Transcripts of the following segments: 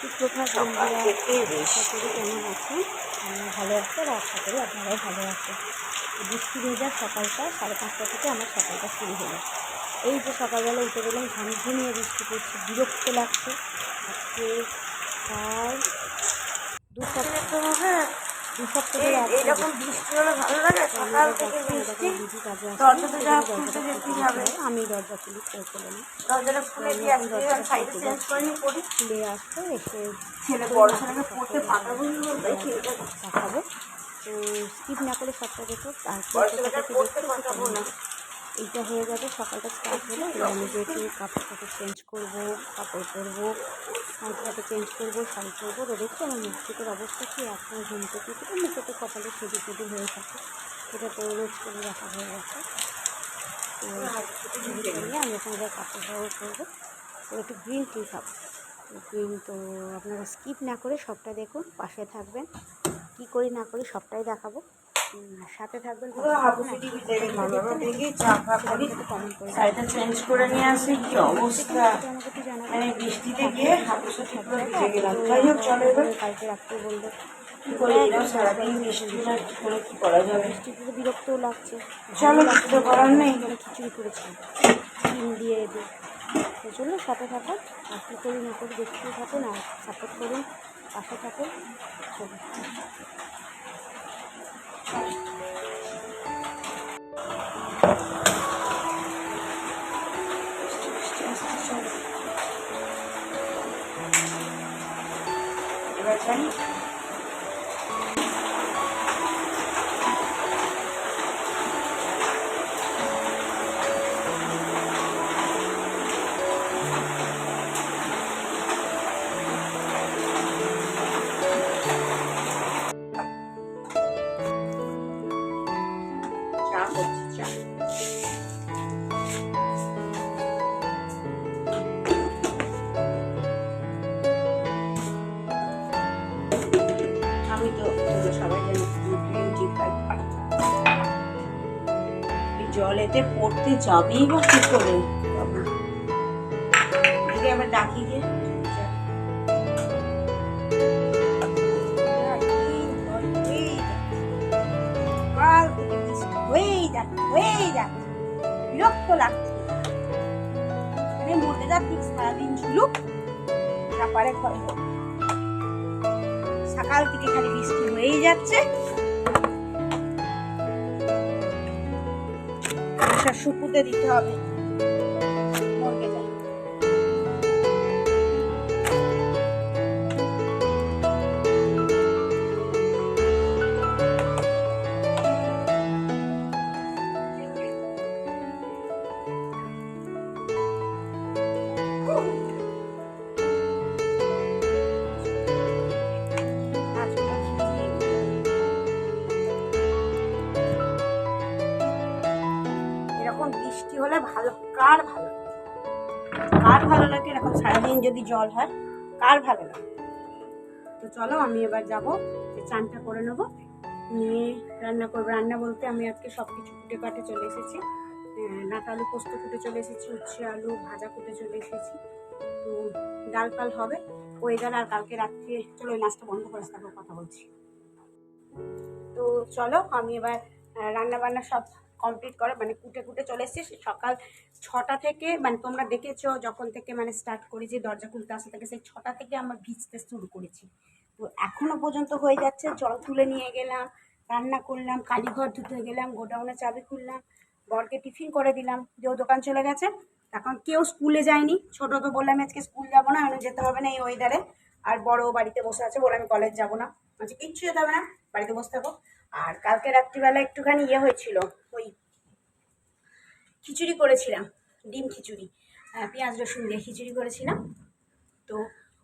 সুপ্রভাত বন্ধুরা সকলে কেমন আছেন আমি ভালো আছি আর আশা করি আপনারাও ভালো আছেন। বৃষ্টি ভেজা সকালটা সাড়ে পাঁচটা থেকে আমার সকালটা শুরু হলো। এই যে সকালবেলা উঠে গেলাম ঝমঝমিয়ে বৃষ্টি পড়ছে বিরক্ত লাগছে। আজকে আর দু সপ্তাহ এরকম বৃষ্টি হলে ভালো লাগে? সকাল থেকে বৃষ্টি? দরজাটা যা খুলতে আমি দরজা খুলি না। দরজাটা খুলে দিয়ে আসতে সাইডে চেঞ্জ করে নিয়ে পড়ি। খুলে আসতে এসে ছেলে বড় ছেলেকে পড়তে তো স্কিপ না করে সবটা দেখো পাঠাবো না। এইটা হয়ে যাবে সকালটা স্টার্ট হলো আমি যেহেতু কাপড় টাপড় চেঞ্জ করব কাপড় পরবো শাড়িটাকে চেঞ্জ করব শাড়ি পরবো তো দেখছি আমার মুখের অবস্থা কি? এখন ঘুম থেকে উঠে মুখে তো কপালে সেদি সেদি হয়ে থাকে। সেটা তো রোজ করে রাখা হয়ে গেছে। তো আমি ওখানে যা কাপড় টাপড় করব। তো একটু গ্রিন টি খাব। গ্রিন তো আপনারা স্কিপ না করে সবটা দেখুন পাশে থাকবেন। কি করি না করি সবটাই দেখাবো। সাথে থাকবেন শাড়িটা চেঞ্জ করে। নিয়ে আসি কি অবস্থা? মানে বৃষ্টিতে গিয়ে কালকে রাত্রে বলল কি করে এরকম সারাদিন বৃষ্টি না কি করে কি করা যাবে? বৃষ্টিতে তো বিরক্তও লাগছে। চলো কিছু তো করার নেই। খিচুড়ি করেছিলাম ডিম দিয়ে দিয়ে তো চলো সাথে থাকুন। আর কী করি না করি দেখতে থাকুন আর সাপোর্ট করুন। পাশে থাকুন। চলুন বৃষ্টি বৃষ্টি চা আমি তো সবাই জানো গ্রিন টি খাই এই জলেতে পড়তে যাবেই বা কি করে আবার ডাকি দিয়ে হয়েই যাচ্ছে বিরক্ত লাগছে। মানে মোটেটা ঠিক সারাদিন ঝুলুক তারপরে ঘরে সকাল থেকে খালি বৃষ্টি হয়েই যাচ্ছে। শুকুতে দিতে হবে। ভালো কার ভালো কার ভালো লাগে? এরকম সারাদিন যদি জল হয় কার ভালো লাগে? তো চলো আমি এবার যাব চানটা করে নেব নিয়ে রান্না করব। রান্না বলতে আমি আজকে সব কিছু কুটে কাটে চলে এসেছি। আহ, নাটা আলু পোস্ত কুটে চলে এসেছি উচ্ছে আলু ভাজা কুটে চলে এসেছি। তো ডাল ফাল হবে ওয়েদার আর কালকে রাত্রে চলো ওই মাছটা বন্ধ করে তারপর কথা বলছি। তো চলো আমি এবার রান্না বান্না সব কমপ্লিট করে মানে কুটে কুটে চলে এসেছি। সকাল ছটা থেকে মানে তোমরা দেখেছ যখন থেকে মানে স্টার্ট করেছি, দরজা খুলতে আসা থেকে, সেই ছটা থেকে আমরা ভিজতে শুরু করেছি। তো এখনও পর্যন্ত হয়ে যাচ্ছে জল তুলে নিয়ে গেলাম, রান্না করলাম, কালীঘর ধুতে গেলাম, গোডাউনে চাবি খুললাম, বরকে টিফিন করে দিলাম যে ও দোকান চলে গেছে। এখন কেউ স্কুলে যায়নি, ছোট তো বললাম আজকে স্কুল যাব না যেতে হবে না এই ওয়েদারে আর বড় বাড়িতে বসে আছে বলে আমি কলেজ যাব না। আচ্ছা কিচ্ছু যেতে হবে না, বাড়িতে বসে থাকো। আর কালকে রাত্রিবেলা একটুখানি ইয়ে হয়েছিল ওই খিচুড়ি করেছিলাম ডিম খিচুড়ি। আহ, পেঁয়াজ রসুন দিয়ে খিচুড়ি করেছিলাম। তো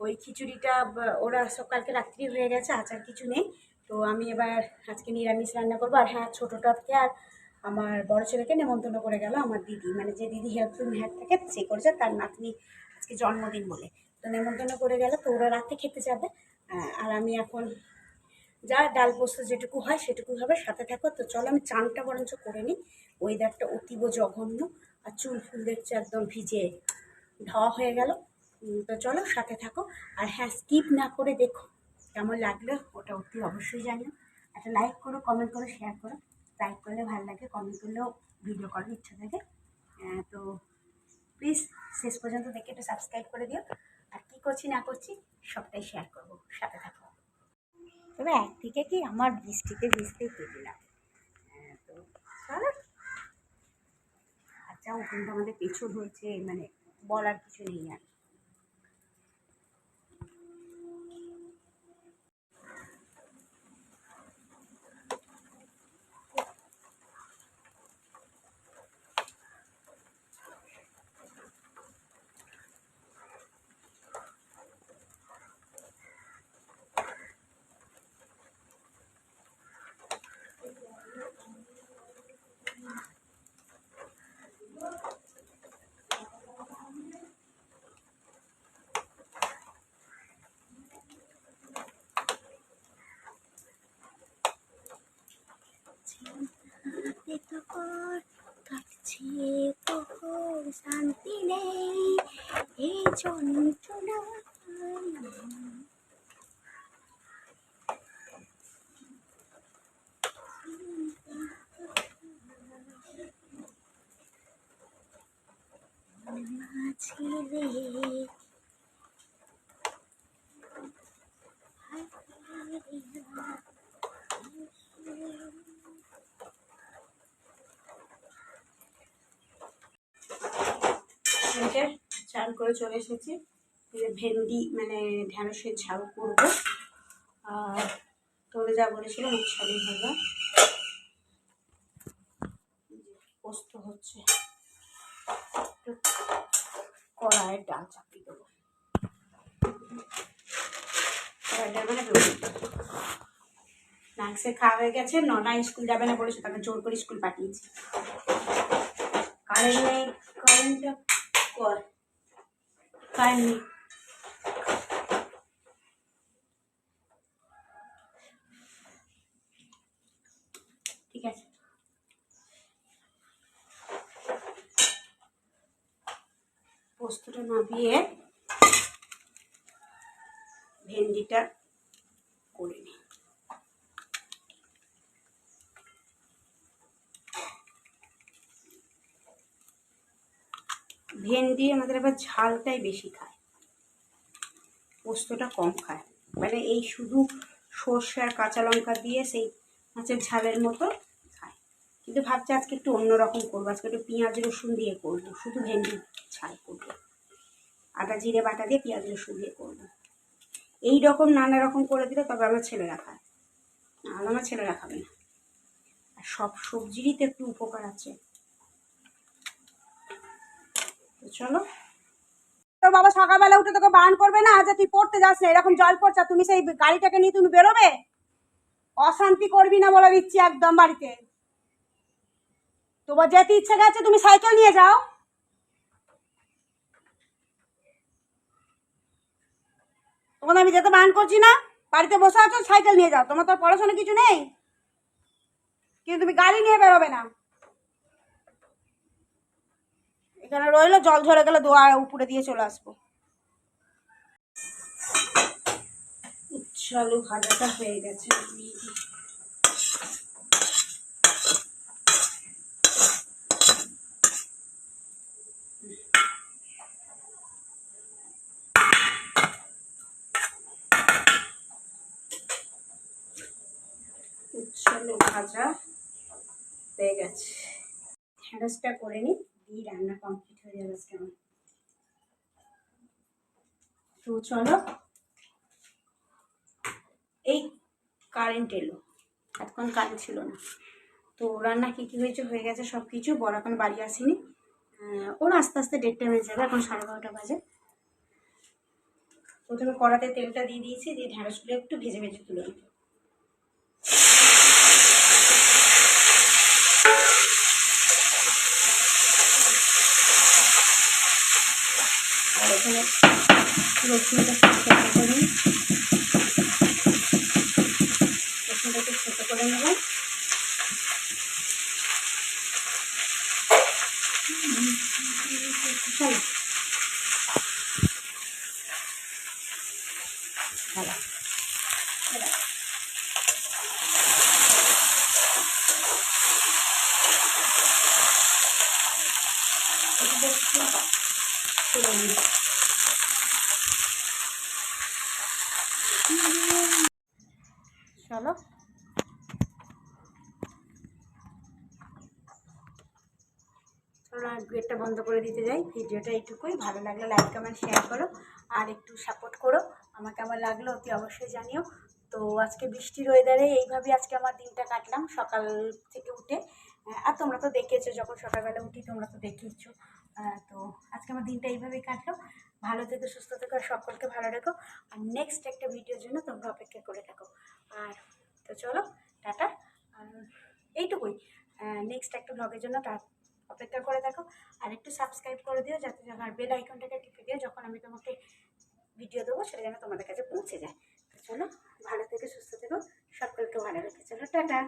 ওই খিচুড়িটা ওরা সব কালকে রাত্রি হয়ে গেছে আচার কিছু নেই। তো আমি এবার আজকে নিরামিষ রান্না করব। আর হ্যাঁ ছোটোটাকে আর আমার বড় ছেলেকে নেমন্তন্ন করে গেল আমার দিদি। মানে যে দিদি হেল্পফুল হ্যাট থাকে সে করেছে তার নাতনি আজকে জন্মদিন বলে। তো নেমন্তন্ন করে গেল তো ওরা রাতে খেতে যাবে। আর আমি এখন যা ডাল পোস্ত যেটুকু হয় সেটুকু হবে সাথে থাকো। তো চলো আমি চানটা বরঞ্চ করে নিই। ওয়েদারটা অতীব জঘন্য আর চুল ফুল দেখছে একদম ভিজে ঢাওয়া হয়ে গেল। তো চলো সাথে থাকো। আর হ্যাঁ স্কিপ না করে দেখো কেমন লাগল ওটা অতি অবশ্যই জানিও। একটা লাইক করো কমেন্ট করো শেয়ার করো। লাইক করলে ভালো লাগে কমেন্ট করলেও ভিডিও করার ইচ্ছা থাকে। আহ, তো প্লিজ শেষ পর্যন্ত দেখে একটু সাবস্ক্রাইব করে দিও। আর কী করছি না করছি সবটাই শেয়ার করব। সাথে থাকো। তবে একদিকে কি আমার বৃষ্টিতে ভিজতেই কেটেলাম তো চলো। আচ্ছা ওখানটা আমাদের পেছন হয়েছে মানে বলার কিছু নেই আর। ছেলে এসে চান করে চলে এসেছি। ভেন্ডি মানে ঢ্যাঁড়সের ঝাল করব। আর তোলে যা বলেছিল মুখালি ভাজা পোস্ত হচ্ছে। কড়াইয়ের ডাল চাপিয়ে দেবো। কড়াইয়ের মানে নাক্সে খাওয়া হয়ে গেছে। ননা স্কুল যাবে না বলেছে, তাকে জোর করে স্কুল পাঠিয়েছি। কারেন্ট, কারেন্টটা কর। নেই ঠিক আছে পোস্তটা নামিয়ে ভেন্ডিটা করে নিই ভেন্ডি আমাদের আবার ঝালটাই বেশি খায়। পোস্তটা কম খায়। মানে এই শুধু সর্ষে আর কাঁচা লঙ্কা দিয়ে সেই মাছের ঝালের মতো খায়। কিন্তু ভাবছি আজকে একটু অন্যরকম করব। আজকে একটু পেঁয়াজ রসুন দিয়ে করব। শুধু ভেন্ডি ঝাল করব। আদা, জিরে বাটা দিয়ে পেঁয়াজ রসুন দিয়ে করব। এই রকম নানা রকম করে দিলে তবে আমার ছেলেরা খায়। নাহলে আমার ছেলেরা খাবে না। আর সব সবজিরই তো একটু উপকার আছে। চলো। তোর বাবা সকালবেলা উঠে তোকে বারণ করবে না যে তুই পড়তে যাস না, এরকম জল পড়ছে তুমি সেই গাড়িটাকে নিয়ে তুমি বেরোবে? অশান্তি করবি না বলে দিচ্ছি একদম বাড়িতে। তোমার যেতে ইচ্ছে গেছে, তুমি সাইকেল নিয়ে যাও। তোমাকে আমি যেতে বারণ করছি না? বাড়িতে বসে আছো, সাইকেল নিয়ে যাও। তোমার তো পড়াশোনা কিছু নেই। কিন্তু তুমি গাড়ি নিয়ে বেরোবে না। এখানে রইল, জল ঝরে গেলে দোয়া উপরে দিয়ে চলে আসব। উচ্ছালু ভাজাটা হয়ে গেছে। ভাজা হয়ে গেছে। ঢ্যাঁড়সটা করে নিই দিয়ে রান্না কমপ্লিট হয়ে যাবে আজকে আমার। তো চলো, এই কারেন্ট এলো। এতক্ষণ কারেন্ট ছিল না। তো রান্না কী কী হয়েছে, হয়ে গেছে সব কিছু বড় এখন বাড়ি আসেনি। ওর আস্তে আস্তে দেড়টা হয়ে যাবে, এখন সাড়ে বারোটা বাজে। প্রথমে কড়াতে তেলটা দিয়ে দিয়েছি, দিয়ে ঢ্যাঁড়সগুলো একটু ভেজে ভেজে তুলে নেব আর এখানে রসুনটা ছোটো করে নিই। রসুনটাকে ছোটো করে নেব চলো দাদা দাদা তুলে নিই। চলো চলো আর গেটটা বন্ধ করে দিতে যাই। ভিডিওটা এইটুকুই। ভালো লাগলে লাইক কমেন্ট শেয়ার করো। আর একটু সাপোর্ট করো। আমাকে আমার লাগল অতি অবশ্যই জানিও। তো আজকে বৃষ্টির ওয়েদারে এইভাবে আজকে আমার দিনটা কাটলাম সকাল থেকে উঠে। আর তোমরা তো দেখেছ, যখন সকালবেলা উঠি, তোমরা তো দেখেইছো তো আজকে আমার দিনটা এইভাবেই কাটলো ভালো থেকো, সুস্থ থেকো, আর সকলকে ভালো রেখো। আর নেক্সট একটা ভিডিওর জন্য তোমরা অপেক্ষা করে থাকো। আর তো চলো, টাটা। এইটুকুই। নেক্সট একটা ব্লগের জন্য অপেক্ষা করে দেখো। আর একটু সাবস্ক্রাইব করে দিও, যাতে আর বেল আইকনটাকে টিপে দিও, যখন আমি তোমাকে ভিডিও দেবো, সেটা যেন তোমাদের কাছে পৌঁছে যায়। তো চলো, ভালো থেকে, সুস্থ থেকো, সকলকে ভালো রেখে চলো, টাটা।